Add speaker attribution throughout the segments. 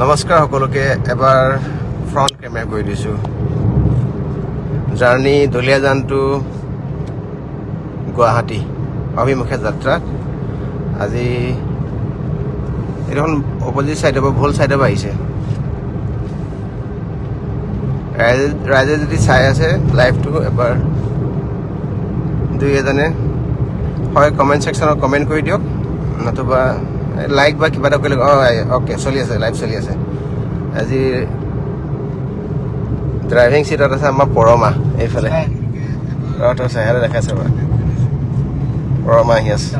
Speaker 1: নমস্কাৰ সকলোকে, এবাৰ ফ্ৰণ্ট কেমেৰা কৰি দিছোঁ। জাৰ্ণি দলীয়াজানটো গুৱাহাটী, অভিমুখে যাত্ৰাত। আজি এইখন অপজিট ছাইডৰ পৰা ভুল ছাইডৰ পৰা আহিছে। ৰাইজে ৰাইজে যদি চাই আছে লাইভটো এবাৰ দুই এজনে হয় কমেণ্ট ছেকশ্যনত কমেণ্ট কৰি দিয়ক। নতুবা লাইক বা কিবা এটা কৰিলে অঁ অ'কে চলি আছে লাইভ চলি আছে। আজি ড্ৰাইভিং চিটত আছে আমাৰ পৰমা এইফালে। অঁ তোৰ চেহেৰা দেখাইছে বাৰু পৰমা আহি আছে।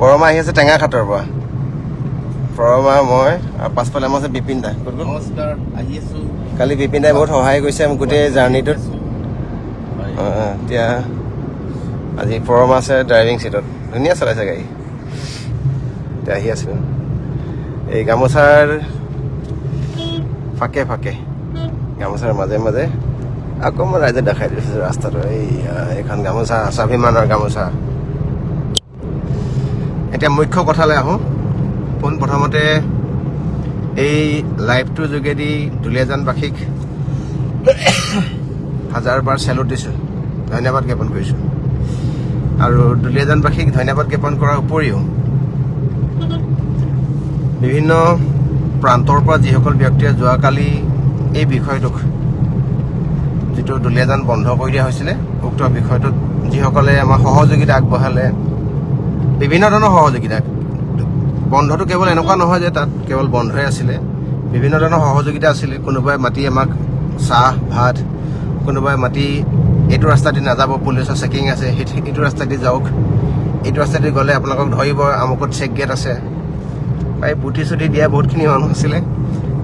Speaker 1: পৰমা আহি আছে টেঙাখাটৰ পৰা। পৰমা মই আৰু পাছফালে আমাৰ আছে বিপিন দা। কালি বিপিন দাই বহুত সহায় কৰিছে মোক গোটেই জাৰ্ণিটোত। এতিয়া আজি পৰমা আছে ড্ৰাইভিং চিটত ধুনীয়া চলাইছে গাড়ী। এতিয়া আহি আছোঁ। এই গামোচাৰ ফাকে ফাকে। গামোচাৰ মাজে মাজে আকৌ মই ৰাইজে দেখাই দিছোঁ ৰাস্তাটো। এই আহ, এইখন গামোচা স্বাভিমানৰ গামোচা। এতিয়া মুখ্য কথালৈ আহোঁ। পোন প্ৰথমতে এই লাইভটোৰ যোগেদি দুলীয়াজানবাসীক হাজাৰবাৰ চেলুট দিছোঁ। ধন্যবাদ জ্ঞাপন কৰিছোঁ। আৰু দুলীয়াজানবাসীক ধন্যবাদ জ্ঞাপন কৰাৰ উপৰিও বিভিন্ন প্ৰান্তৰ পৰা যিসকল ব্যক্তিয়ে যোৱাকালি এই বিষয়টোক যিটো দুলীয়াজান বন্ধ কৰি দিয়া হৈছিলে, উক্ত বিষয়টোত যিসকলে আমাৰ সহযোগিতা আগবঢ়ালে, বিভিন্ন ধৰণৰ সহযোগিতা, বন্ধটো কেৱল এনেকুৱা নহয় যে তাত কেৱল বন্ধই আছিলে, বিভিন্ন ধৰণৰ সহযোগিতা আছিলে, কোনোবাই মাতি আমাক চাহ, ভাত, কোনোবাই মাতি, এইটো ৰাস্তাদি নাযাব, পুলিচৰ চেকিং আছে সেই- এইটো ৰাস্তাদি যাওক, এইটো ৰাস্তাদি গ'লে আপোনালোকক ধৰিব, আমুকত চেক গেট আছে প্ৰায় বুদ্ধি চুদ্ধি দিয়া বহুতখিনি মানুহ আছিলে।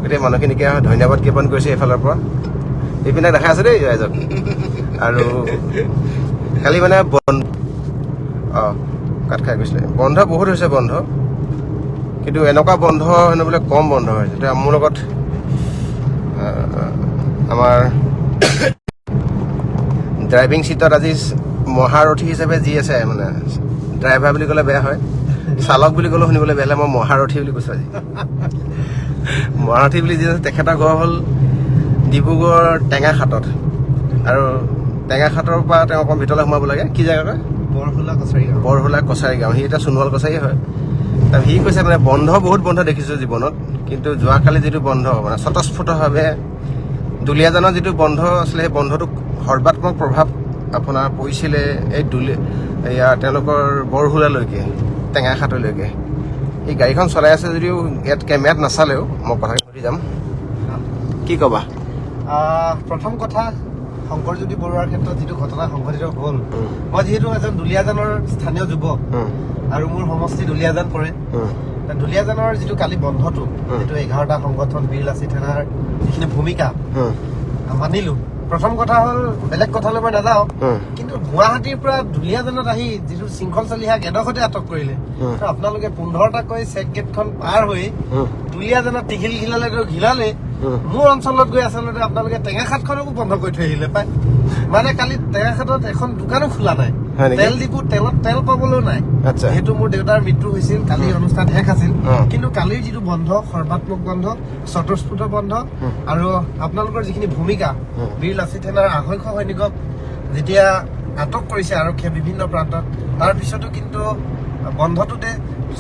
Speaker 1: গতিকে মানুহখিনিকে ধন্যবাদ জ্ঞাপন কৰিছোঁ এইফালৰ পৰা। এইপিনে দেখাই আছে দেই ৰাইজক আৰু কালি মানে বন্ধ অঁ কাট খাই গৈছিলে। বন্ধ বহুত হৈছে বন্ধ। কিন্তু এনেকুৱা বন্ধ হেনো বোলে কম বন্ধ হৈছে। এতিয়া মোৰ লগত আমাৰ ড্ৰাইভিং চিটত আজি মহাৰথী হিচাপে যি আছে মানে ড্ৰাইভাৰ বুলি ক'লে বেয়া হয়। চালক বুলি ক'লেও শুনিবলৈ বেয়া লাগে মই মহাৰথী বুলি কৈছোঁ আজি। মহাৰথী বুলি যি তেখেতৰ ঘৰ হ'ল ডিব্ৰুগড় টেঙাখাটত। আৰু টেঙাখাটৰ পৰা তেওঁ অকণ ভিতৰলৈ সোমাব লাগে। কি জেগা কয়?
Speaker 2: বৰফুলা কছাৰী গাঁও
Speaker 1: বৰহোলা কছাৰী গাঁও সি এতিয়া সোণোৱাল কছাৰী হয়। তাৰ সি কৈছে মানে বন্ধ বহুত বন্ধ দেখিছোঁ জীৱনত। কিন্তু যোৱাকালি যিটো বন্ধ মানে স্বতঃস্ফূৰ্তভাৱে দুলীয়াজানৰ যিটো বন্ধ আছিলে সেই বন্ধটোক সৰ্বাত্মক প্ৰভাৱ আপোনাৰ পৰিছিলে এই দুলি এয়া তেওঁলোকৰ বৰহোলালৈকে। টেঙাখাটলৈকে। এই গাড়ীখন চলাই আছে যদিও ইয়াত কেমেৰাত নাচালেও মই কথাখিনি সুধি যাম। কি ক'বা?
Speaker 2: প্ৰথম কথা শংকৰজ্যোতি বৰুৱাৰ ক্ষেত্ৰত যিটো ঘটনা সংঘটিত হ'ল মই যিহেতু এজন দুলীয়াজানৰ স্থানীয় যুৱক আৰু মোৰ সমষ্টি দুলীয়াজান পৰে দুলীয়াজানৰ যিটো কালি বন্ধটো। যিটো এঘাৰটা সংগঠন বীৰ লাচিত সেনাৰ যিখিনি ভূমিকা মানিলো। প্ৰথম কথা হ'ল বেলেগ কথালৈ মই নাযাওঁ। কিন্তু গুৱাহাটীৰ পৰা দুলীয়াজানত আহি যিটো শৃংখল চালিহাক এডোখৰতে আটক কৰিলে আপোনালোকে পোন্ধৰটাকৈ চেক গেটখন পাৰ হৈ
Speaker 1: উম,
Speaker 2: দুলীয়াজানত টিঘিল ঘিলালে ঘিলালে। মোৰ অঞ্চলত গৈ আচলতে আপোনালোকে টেঙাখাটখনকো বন্ধ কৰি থৈ আহিলে পাই মানে কালি টেঙাখাটত এখন দোকানো খোলা নাই? তেল ডিপু তেলত তেল পাবলৈও নাই। যিহেতু মোৰ দেউতাৰ মৃত্যু হৈছিল কালি অনুষ্ঠান শেষ আছিল। কিন্তু কালিৰ যিটো বন্ধ সৰ্বাত্মক বন্ধ স্বতঃস্ফূৰ্ত বন্ধ। আৰু আপোনালোকৰ যিখিনি ভূমিকা। বীৰ লাচিত সেনাৰ আঢ়ৈশ সৈনিকক যেতিয়া আটক কৰিছে আৰক্ষীয়ে বিভিন্ন প্ৰান্তত তাৰ পিছতো কিন্তু বন্ধটোতে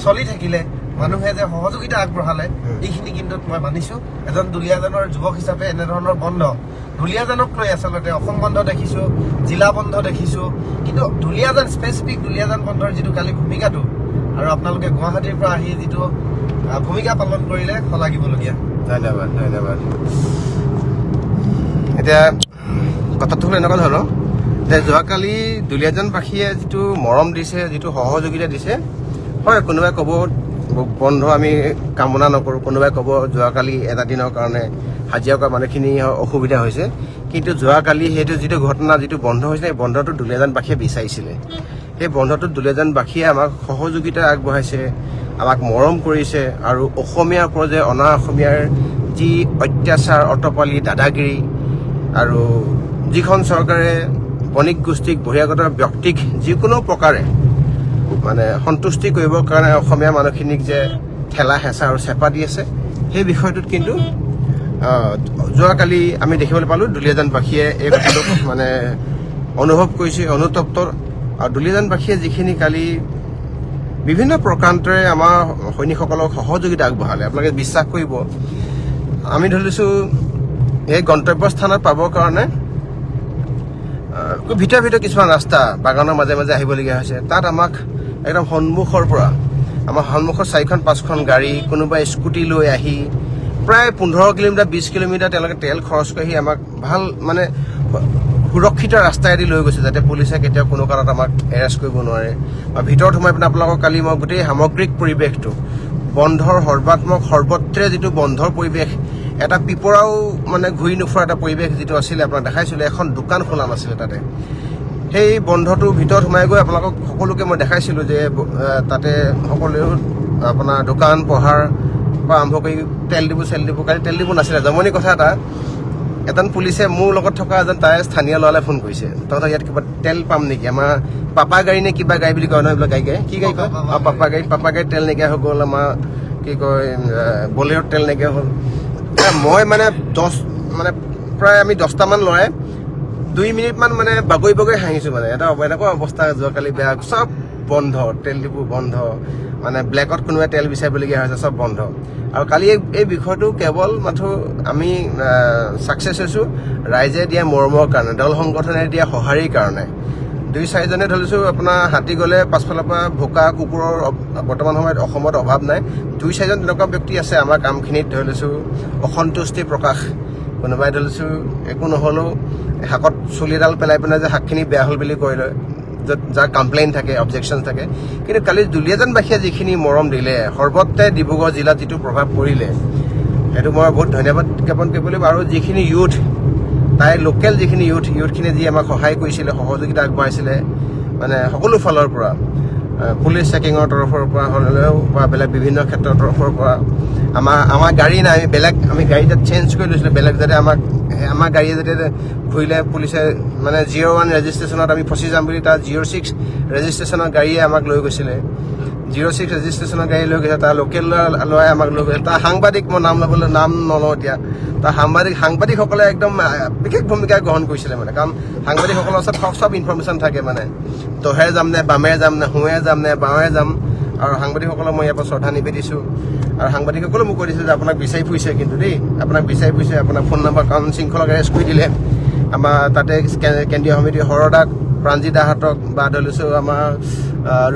Speaker 2: চলি থাকিলে মানুহে যে সহযোগিতা আগবঢ়ালে। এইখিনি কিন্তু মই মানিছো। এজন দুলীয়াজানৰ যুৱক হিচাপে এনেধৰণৰ বন্ধ। দুলীয়াজানক লৈ আচলতে অসম বন্ধ দেখিছো জিলা বন্ধ দেখিছো। কিন্তু দুলীয়াজান স্পেচিফিক দুলীয়াজান বন্ধৰ যিটো কালি ভূমিকাটো আৰু আপোনালোকে গুৱাহাটীৰ পৰা আহি যিটো ভূমিকা পালন কৰিলে শলাগিবলগীয়া।
Speaker 1: ধন্যবাদ ধন্যবাদ। এতিয়া কথাটো হ'ল এনেকুৱা ধৰণৰ। যোৱাকালি দুলীয়াজানবাসীয়ে যিটো মৰম দিছে, যিটো সহযোগিতা দিছে, হয়, কোনোবাই ক'ব বন্ধ, আমি কামনা নকৰোঁ, কোনোবাই ক'ব যোৱাকালি এটা দিনৰ কাৰণে হাজিৰা কৰা মানুহখিনি অসুবিধা হৈছে। কিন্তু যোৱাকালি সেইটো যিটো ঘটনা, যিটো বন্ধ হৈছিলে, সেই বন্ধটো দুলীয়াজানবাসীয়ে বিচাৰিছিলে। সেই বন্ধটোত দুলীয়াজানবাসীয়ে আমাক সহযোগিতা আগবঢ়াইছে, আমাক মৰম কৰিছে আৰু অসমীয়াৰ ওপৰত যে অনা অসমীয়াৰ যি অত্যাচাৰ, অটপালি, দাদাগিৰি আৰু যিখন চৰকাৰে বণিক গোষ্ঠীক বহিৰাগত ব্যক্তিক যিকোনো প্ৰকাৰে মানে সন্তুষ্টি কৰিবৰ কাৰণে অসমীয়া মানুহখিনিক যে ঠেলা, হেঁচা আৰু চেপা দি আছে, সেই বিষয়টোত কিন্তু যোৱাকালি আমি দেখিবলৈ পালোঁ, দুলীয়াজানবাসীয়ে এই কথাটো মানে অনুভৱ কৰিছে অনুতপ্ত আৰু দুলীয়াজানবাসীয়ে যিখিনি কালি বিভিন্ন প্ৰকান্তৰে আমাৰ সৈনিকসকলক সহযোগিতা আগবঢ়ালে, আপোনালোকে বিশ্বাস কৰিব। আমি ধৰিছোঁ, এই গন্তব্যস্থানত পাবৰ কাৰণে ভিতৰে ভিতৰে কিছুমান ৰাস্তা বাগানৰ মাজে মাজে আহিবলগীয়া হৈছে। তাত আমাক একদম সন্মুখৰ পৰা, আমাৰ সন্মুখৰ চাৰিখন, পাঁচখন গাড়ী, কোনোবাই স্কুটি লৈ আহি প্ৰায় পোন্ধৰ কিলোমিটাৰ বিছ কিলোমিটাৰ তেওঁলোকে তেল খৰচ কৰি আমাক ভালো মানে সুৰক্ষিত ৰাস্তাইদি লৈ গৈছে যাতে পুলিচে কেতিয়াও কোনো কাৰণত আমাক এৰেষ্ট কৰিব নোৱাৰে। বা ভিতৰত সোমাই পিনে আপোনালোকক কালি মই গোটেই সামগ্ৰিক পৰিৱেশটো, বন্ধৰ সৰ্বাত্মক, সৰ্বত্ৰে যিটো বন্ধৰ পৰিৱেশ এটা পিপৰাও মানে ঘূৰি নুফুৰা এটা পৰিৱেশ যিটো আছিলে আপোনাক দেখাইছিলোঁ এখন দোকান খোলা নাছিলে তাতে। সেই বন্ধটোৰ ভিতৰত সোমাই গৈ আপোনালোকক সকলোকে মই দেখাইছিলোঁ যে তাতে সকলো আপোনাৰ দোকান পোহাৰ পৰা আৰম্ভ কৰি তেল ডিপু চেল ডিপু কালি তেল ডিপু নাছিলে জমনি কথা এটা। এজন পুলিচে মোৰ লগত থকা এজন তাৰে স্থানীয় ল'ৰালে ফোন কৰিছে। তহঁতৰ ইয়াত কিবা তেল পাম নেকি? আমাৰ পাপা গাড়ী নে কিবা গাড়ী বুলি কয় নহয় এইবিলাক গাড়ী গাড়ী? কি গাড়ী কয়? পাপা গাড়ী পাপা গাড়ীত তেল নাইকিয়া হৈ গ'ল আমাৰ কি কয় বলেৰত তেল নাইকিয়া হ'ল। মই মানে দহ মানে প্ৰায় আমি দহটামান ল'ৰাই দুই মিনিটমান মানে বাগৰি বাগৰি হাঁহিছোঁ মানে। এটা এনেকুৱা অৱস্থা যোৱাকালি বেয়া, চব বন্ধ, তেল ডিপু বন্ধ মানে ব্লেকত কোনোবাই তেল বিচাৰিবলগীয়া হৈছে, চব বন্ধ। আৰু কালি এই বিষয়টো কেৱল মাথো আমি ছাকচেছ হৈছোঁ ৰাইজে দিয়া মৰমৰ কাৰণে, দল সংগঠনে দিয়া সঁহাৰিৰ কাৰণে। দুই চাৰিজনে ধৰিছোঁ, আপোনাৰ হাতী গ'লে পাছফালৰ পৰা ভোকা কুকুৰৰ বৰ্তমান সময়ত অসমত অভাৱ নাই। দুই চাৰিজন তেনেকুৱা ব্যক্তি আছে আমাৰ কামখিনিত, ধৰি লৈছোঁ, অসন্তুষ্টি প্ৰকাশ। কোনোবাই ধৰিছোঁ একো নহ'লেও শাকত চুলিডাল পেলাই পিনে যে শাকখিনি বেয়া হ'ল বুলি কৈ লয়, য'ত যাৰ কমপ্লেইন থাকে অবজেকশ্যন থাকে। কিন্তু কালি দুলীয়াজানবাসীয়ে যিখিনি মৰম দিলে, সৰ্বত্ৰে ডিব্ৰুগড় জিলাত যিটো প্ৰভাৱ পৰিলে, সেইটো মই বহুত ধন্যবাদ জ্ঞাপন কৰিব লাগিব আৰু যিখিনি ইউথ তাই লোকেল যিখিনি ইউথ ইউথখিনিয়ে যি আমাক সহায় কৰিছিলে সহযোগিতা আগবঢ়াইছিলে মানে সকলো ফালৰ পৰা পুলিচ চেকিঙৰ তৰফৰ পৰা হ'লেও বা বেলেগ বিভিন্ন ক্ষেত্ৰৰ তৰফৰ পৰা আমাৰ আমাৰ গাড়ী নাই আমি বেলেগ আমি গাড়ী তাত চেঞ্জ কৰি লৈছিলোঁ বেলেগ যাতে আমাক আমাৰ গাড়ীয়ে যাতে ঘূৰিলে পুলিচে মানে জিৰ' ওৱান ৰেজিষ্ট্ৰেশ্যনত আমি ফচি যাম বুলি তাৰ জিৰ' ছিক্স ৰেজিষ্ট্ৰেশ্যনৰ গাড়ীয়ে আমাক লৈ গৈছিলে। জিৰ' ছিক্স ৰেজিষ্ট্ৰেশ্যনৰ গাড়ী লৈ গৈছে, তাৰ লোকেল ল'ৰা- ল'ৰাই আমাক লৈ গৈছে। তাৰ সাংবাদিক, মই নাম ল'বলৈ নাম নলওঁ এতিয়া। তাৰ সাংবাদিক, সাংবাদিকসকলে একদম বিশেষ ভূমিকা গ্ৰহণ কৰিছিলে মানে। কাৰণ সাংবাদিকসকলৰ ওচৰত সব চব ইনফৰ্মেশ্যন থাকে মানে। দহে যাম নে, বামে যাম নে, সোঁৱে যাম নে, বাৱে যাম। আৰু সাংবাদিকসকলক মই ইয়াৰ পৰা শ্ৰদ্ধা নিবেদিছোঁ। আৰু সাংবাদিকসকলেও মোক কৈ দিছে যে আপোনাক বিচাৰি ফুৰিছে কিন্তু দেই। আপোনাক বিচাৰি ফুৰিছে আপোনাৰ ফোন নম্বৰ কাৰণ শৃংখলক এৰেষ্ট কৰি দিলে। আমাৰ তাতে কেন্দ্ৰীয় সমিতিৰ হৰদাক, প্ৰাণজিৎ দাহঁতক বা ধৰি লৈছোঁ আমাৰ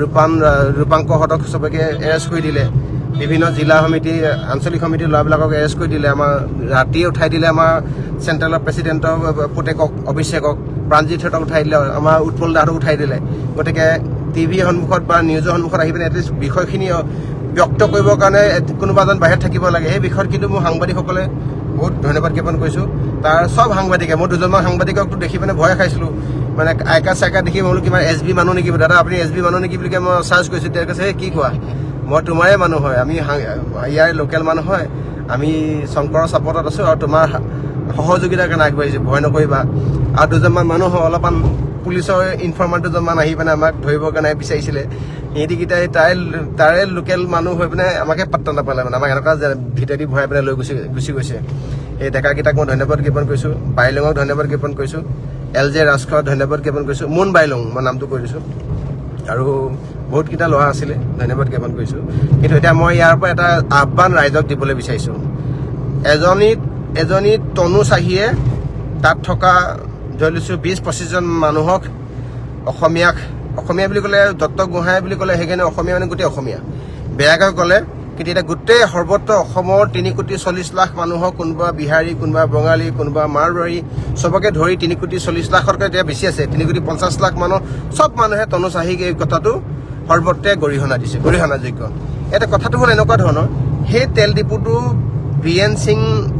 Speaker 1: ৰূপান ৰূপাংকহঁতক চবকে এৰেষ্ট কৰি দিলে। বিভিন্ন জিলা সমিতি, আঞ্চলিক সমিতিৰ ল'ৰাবিলাকক এৰেষ্ট কৰি দিলে। আমাৰ ৰাতিয়ে উঠাই দিলে আমাৰ চেণ্ট্ৰেলৰ প্ৰেচিডেণ্টৰ পুতেকক, অভিষেকক প্ৰাণজিৎহঁতক উঠাই দিলে। আমাৰ উৎপল দাহঁতক উঠাই দিলে। গতিকে টিভিৰ সন্মুখত বা নিউজৰ সন্মুখত আহি পিনে এটলিষ্ট বিষয়খিনি ব্যক্ত কৰিবৰ কাৰণে কোনোবা এজন বাহিৰত থাকিব লাগে। সেই বিষয়ত কিন্তু মোৰ সাংবাদিকসকলে বহুত ধন্যবাদ জ্ঞাপন কৰিছোঁ। তাৰ চব সাংবাদিকে মই দুজনমান সাংবাদিককতো দেখি মানে ভয় খাইছিলোঁ। মানে আইকা চাইকা দেখি মই বোলো কিমান এছ বি মানুহ নেকি দাদা আপুনি এছ বি মানুহ নেকি বুলি মই চাৰ্চ কৰিছোঁ। তেওঁ কৈছে কি কোৱা? মই তোমাৰে মানুহ হয়, আমি ইয়াৰ লোকেল মানুহ হয়। আমি শংকৰৰ চাপৰ্টত আছোঁ আৰু তোমাৰ সহযোগিতাৰ কাৰণে আগবাঢ়িছোঁ, ভয় নকৰিবা। আৰু দুজনমান মানুহ অলপমান পুলিচৰ ইনফৰ্মাৰ দুজনমান আহি পিনে আমাক ধৰিবৰ কাৰণে বিচাৰিছিলে। সিহঁতিকেইটাই তাৰে তাৰে লোকেল মানুহ হৈ পিনে আমাকে পাত্তা নাপালে মানে আমাক এনেকুৱা ভিতৰেদি ভৰাই পিনে লৈ গুচি গুচি গৈছে। সেই ডেকাকেইটাক মই ধন্যবাদ জ্ঞাপন কৰিছোঁ, বাইলঙক ধন্যবাদ জ্ঞাপন কৰিছোঁ, এল জে ৰাজখোৱাক ধন্যবাদ জ্ঞাপন কৰিছোঁ, মুন বাইলং মই নামটো কৈ দিছোঁ। আৰু বহুতকেইটা ল'ৰা আছিলে, ধন্যবাদ জ্ঞাপন কৰিছোঁ। কিন্তু এতিয়া মই ইয়াৰ পৰা এটা আহ্বান ৰাইজক দিবলৈ বিচাৰিছোঁ। এজনী এজনী তনু চাহীয়ে তাত থকা ধৰি লৈছোঁ বিছ পঁচিছজন মানুহক অসমীয়াক অসমীয়া বুলি ক'লে দত্ত গোহাঁই বুলি ক'লে সেইকাৰণে অসমীয়া মানে গোটেই অসমীয়া। বেয়াকৈ ক'লে কিন্তু এতিয়া গোটেই সৰ্বত্ৰ অসমৰ তিনি কোটি চল্লিছ লাখ মানুহক কোনোবা বিহাৰী কোনোবা বঙালী কোনোবা মাৰোৱাৰী চবকে ধৰি তিনি কোটি চল্লিছ লাখতকৈ এতিয়া বেছি আছে। তিনি কোটি পঞ্চাছ লাখ মানুহ চব মানুহে তনু চাহীক এই কথাটো সৰ্বত্ৰে গৰিহণা দিছে গৰিহণাযোগ্য। এতিয়া কথাটো হ'ল এনেকুৱা ধৰণৰ সেই তেল ডিপুটো বি এন সিং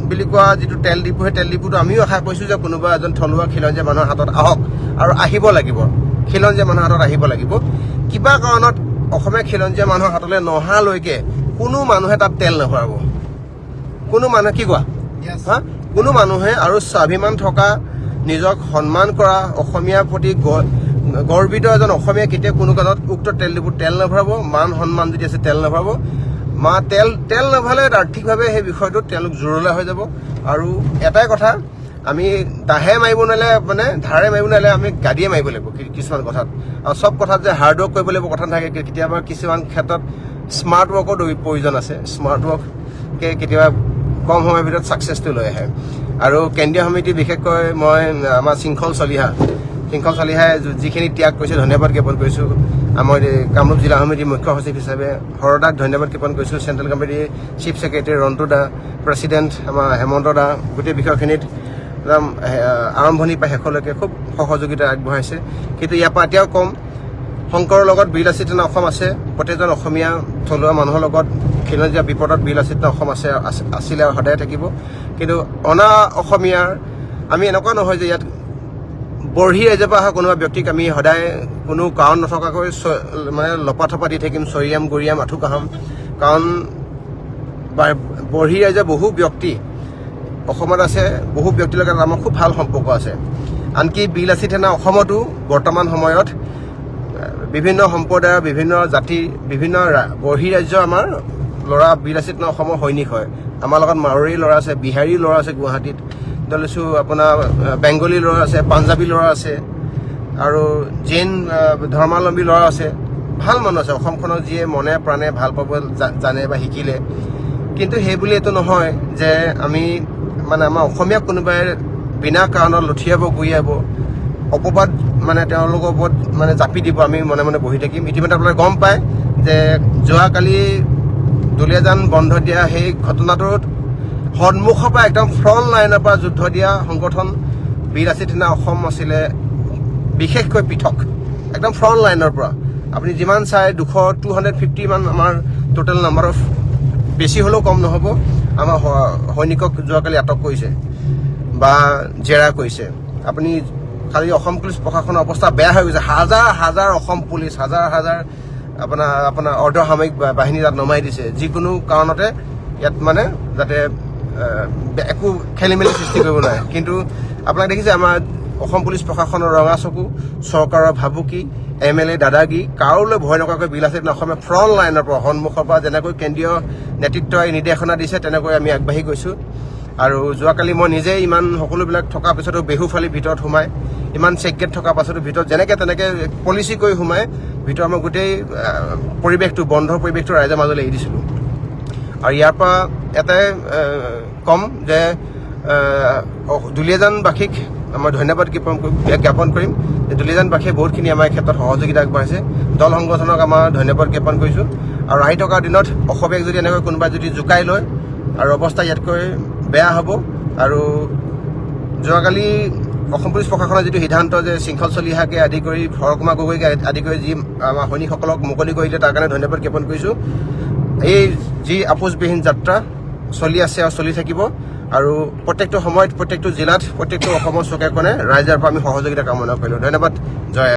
Speaker 1: বুলি কোৱা যিটো তেল ডিপু সেই তেল ডিপুটো আমিও আশা কৰিছোঁ যে কোনোবা এজন থলুৱা খিলঞ্জীয়া মানুহৰ হাতত আহক আৰু আহিব লাগিব। খিলঞ্জীয়া মানুহৰ হাতত আহিব লাগিব। কিবা কাৰণত অসমীয়া খিলঞ্জীয়া মানুহৰ হাতলৈ নহালৈকে কোনো মানুহে তাত তেল নভৰাব। কোনো মানুহে কি কোৱা. হা? কোনো মানুহে আৰু স্বাভিমান থকা নিজক সন্মান কৰা অসমীয়াৰ প্ৰতি গৰ্বিত এজন অসমীয়া কেতিয়াও কোনো কাৰণত উক্ত তেল ডিপুত তেল নভৰাব মান সন্মান যদি আছে তেল নভৰাব মা তেল তেল নভৰালে আৰ্থিকভাৱে সেই বিষয়টোত তেওঁলোক জোৰলা হৈ যাব। আৰু এটাই কথা আমি দাহে মাৰিব নোৱাৰিলে মানে ধাৰে মাৰিব নোৱাৰিলে আমি গাড়ীয়ে মাৰিব লাগিব কিছুমান কথাত। আৰু চব কথাত যে হাৰ্ড ৱৰ্ক কৰিব লাগিব কথা নাথাকে কেতিয়াবা কিছুমান ক্ষেত্ৰত স্মাৰ্ট ৱৰ্কৰ প্ৰয়োজন আছে। স্মাৰ্ট ৱৰ্ককে কেতিয়াবা কম সময়ৰ ভিতৰত ছাকচেছটো লৈ আহে। আৰু কেন্দ্ৰীয় সমিতি বিশেষকৈ মই আমাৰ শৃংখল চলিহা শৃংখল চলিহাই যিখিনি ত্যাগ কৰিছে ধন্যবাদ জ্ঞাপন কৰিছোঁ। আমাৰ কামৰূপ জিলা সমিতিৰ মুখ্য সচিব হিচাপে হৰদাক ধন্যবাদ জ্ঞাপন কৰিছোঁ। চেণ্ট্ৰেল কমিটিৰ চিফ ছেক্ৰেটাৰী ৰন্তু দা প্ৰেচিডেণ্ট আমাৰ হেমন্ত দা, গোটেই বিষয়খিনিত, একদম আৰম্ভণিৰ পৰা শেষলৈকে খুব সহযোগিতা আগবঢ়াইছে। কিন্তু ইয়াৰ পৰা এতিয়াও কম। শংকৰৰ লগত বিল আছিতেন অসম আছে, প্ৰত্যেকজন অসমীয়া, থলুৱা মানুহৰ লগত খিলঞ্জীয়া বিপদত বিল আছিতেন অসম আছে, আছে- আছিলে সদায় থাকিব। কিন্তু অনা অসমীয়াৰ, আমি এনেকুৱা নহয় যে ইয়াত বঢ়ি পৰা অহা কোনোবা ব্যক্তিক আমি সদায় কোনো কাৰণ নথকাকৈ মানে লপা থপা দি থাকিম চৰিয়াম গৰিয়াম আঁঠু কাহাম কাৰণ বঢ়ি ৰাইজৰ বহু ব্যক্তি অসমত আছে বহু ব্যক্তিৰ লগত আমাৰ খুব ভাল সম্পৰ্ক আছে। আনকি বিল আছি থানা অসমতো বৰ্তমান সময়ত বিভিন্ন সম্প্ৰদায়ৰ বিভিন্ন জাতি বিভিন্ন বৰ্হি ৰাজ্য আমাৰ ল'ৰা বিলাসীত অসমৰ সৈনিক হয়। আমাৰ লগত মাৰোৱাৰী ল'ৰা আছে বিহাৰী ল'ৰা আছে গুৱাহাটীত। লৈছোঁ আপোনাৰ বেংগলী ল'ৰা আছে, পাঞ্জাবী ল'ৰা আছে, আৰু জৈন ধৰ্মাৱলম্বী ল'ৰা আছে। ভালো মানুহ আছে, অসমখনক যিয়ে মনে প্ৰাণে ভালো পাব জানে বা শিকিলে। কিন্তু সেই বুলি এইটো নহয় যে আমি মানে আমাৰ অসমীয়া কোনোবাই বিনা কাৰণত লঠিয়াব, গুৰিয়াব, অপবাদ মানে তেওঁলোকৰ ওপৰত মানে জাপি দিব, আমি মনে মনে বহি থাকিম। ইতিমধ্যে আপোনালোকে গম পায় যে যোৱাকালি দুলীয়াজান বন্ধ দিয়া সেই ঘটনাটোত সন্মুখৰ পৰা একদম ফ্ৰণ্ট লাইনৰ পৰা যুদ্ধ দিয়া সংগঠন বিৰাচী দিনা অসম আছিলে বিশেষকৈ পৃথক, একদম ফ্ৰণ্ট লাইনৰ পৰা। আপুনি যিমান চাই দুশ টু হাণ্ড্ৰেড ফিফটি মান আমাৰ টোটেল নাম্বাৰ অফ বেছি হ'লেও কম নহ'ব, আমাৰ সৈনিকক যোৱাকালি আটক কৰিছে বা জেৰা কৰিছে। আপুনি খালি অসম পুলিচ প্ৰশাসনৰ অৱস্থা বেয়া হৈ গৈছে। হাজাৰ হাজাৰ অসম পুলিচ, হাজাৰ হাজাৰ আপোনাৰ আপোনাৰ অৰ্ধসামৰিক বাহিনী তাত নমাই দিছে। যিকোনো কাৰণতে ইয়াত মানে যাতে একো খেলি মেলি সৃষ্টি কৰিব নোৱাৰে। কিন্তু আপোনাক দেখিছে আমাৰ অসম পুলিচ প্ৰশাসনৰ ৰঙা চকু, চৰকাৰৰ ভাবুকি, এম এল এ, দাদাগি, কাৰোলৈ ভয় নকৰাকৈ বিলাসী অসমে ফ্ৰণ্ট লাইনৰ পৰা, সন্মুখৰ পৰা যেনেকৈ কেন্দ্ৰীয় নেতৃত্বই নিৰ্দেশনা দিছে, তেনেকৈ আমি আগবাঢ়ি গৈছোঁ। আৰু যোৱাকালি মই নিজেই ইমান সকলোবিলাক থকাৰ পিছতো বেহুফালি ভিতৰত সোমাই, ইমান চেকগেট থকাৰ পাছতো ভিতৰত যেনেকৈ তেনেকৈ পলিচি কৰি সোমাই, ভিতৰত মই গোটেই পৰিৱেশটো, বন্ধৰ পৰিৱেশটো ৰাইজৰ মাজলৈ এৰি দিছিলোঁ। আৰু ইয়াৰ পৰা এটাই ক'ম যে দুলীয়াজানবাসীক মই ধন্যবাদ জ্ঞাপন জ্ঞাপন কৰিম। যে দুলীয়াজানবাসীয়ে বহুতখিনি আমাৰ ক্ষেত্ৰত সহযোগিতা আগবঢ়াইছে। দল সংগঠনক আমাৰ ধন্যবাদ জ্ঞাপন কৰিছোঁ। আৰু আহি থকা দিনত অসমীয়াক যদি এনেকৈ কোনোবাই যদি জোকাই লয় আৰু অৱস্থা ইয়াতকৈ বেয়া হ'ব। আৰু যোৱাকালি অসম পুলিচ প্ৰশাসনৰ যিটো সিদ্ধান্ত যে শৃংখল চলিহাকে আদি কৰি হৰকুমাৰ গগৈকে আদি কৰি যি আমাৰ সৈনিকসকলক মুকলি কৰি দিলে তাৰ কাৰণে ধন্যবাদ জ্ঞাপন কৰিছোঁ। এই যি আপোচবিহীন যাত্ৰা চলি আছে আৰু চলি থাকিব আৰু প্ৰত্যেকটো সময়ত, প্ৰত্যেকটো জিলাত, প্ৰত্যেকটো অসমৰ কোণে ৰাইজৰ পৰা আমি সহযোগিতা কামনা কৰিলোঁ। ধন্যবাদ, জয়।